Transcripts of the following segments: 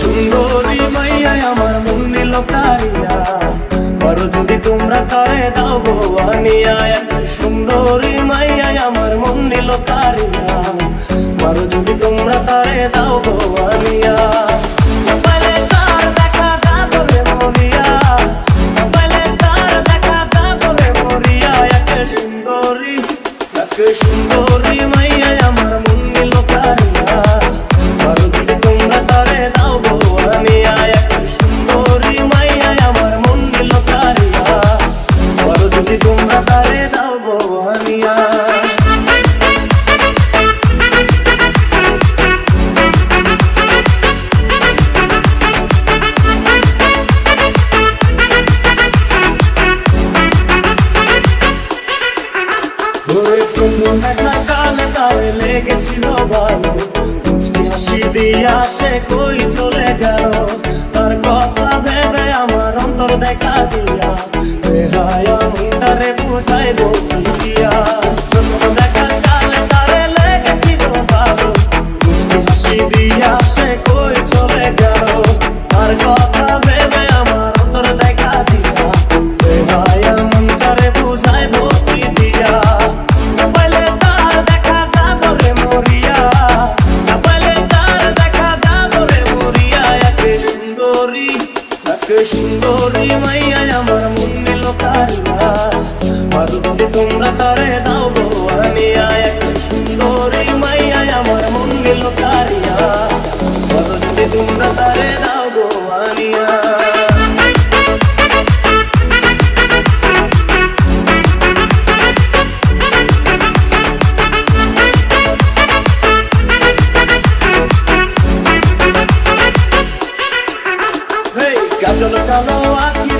সুন্দরী মাইয়া, আমার মন নিল কারিয়া যদি তোমরা করে দাও ভবানিয়া সুন্দরী মাইয়া, আমার মন নিল কারিয়া যদি তোমরা করে দাও ভবানিয়া সুন্দরী সুন্দরী তোমরা তারে দাও তারে লেগেছিল ভালো। মুচকি হাসি দিয়া সে কই চলে গেল? তার কথা ভেবে আমার অন্তর দেখা দিয়া। আমার মন নিল কারিয়া আর যদি তোমরা তারে দাও গো আনিয়া একে সুন্দরী মাইয়া আমার মন নিল কারিয়া যদি তোমরা তারে দাও গো কাজল কালো আখিরে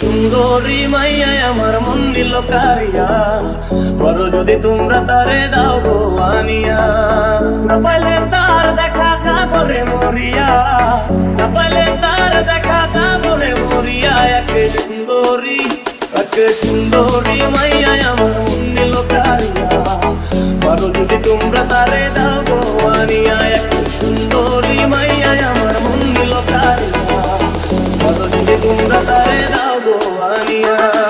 সুন্দরী মাইয়া আমার মন নিল কারিয়া। বড় যদি তোমরা তারে দাও গো আনিয়া। পালে তার দেখা যা করে মরিয়া পালে তার দেখা যা করে মরিয়া। একে সুন্দরী একে সুন্দরী মাইয়া। القرآنية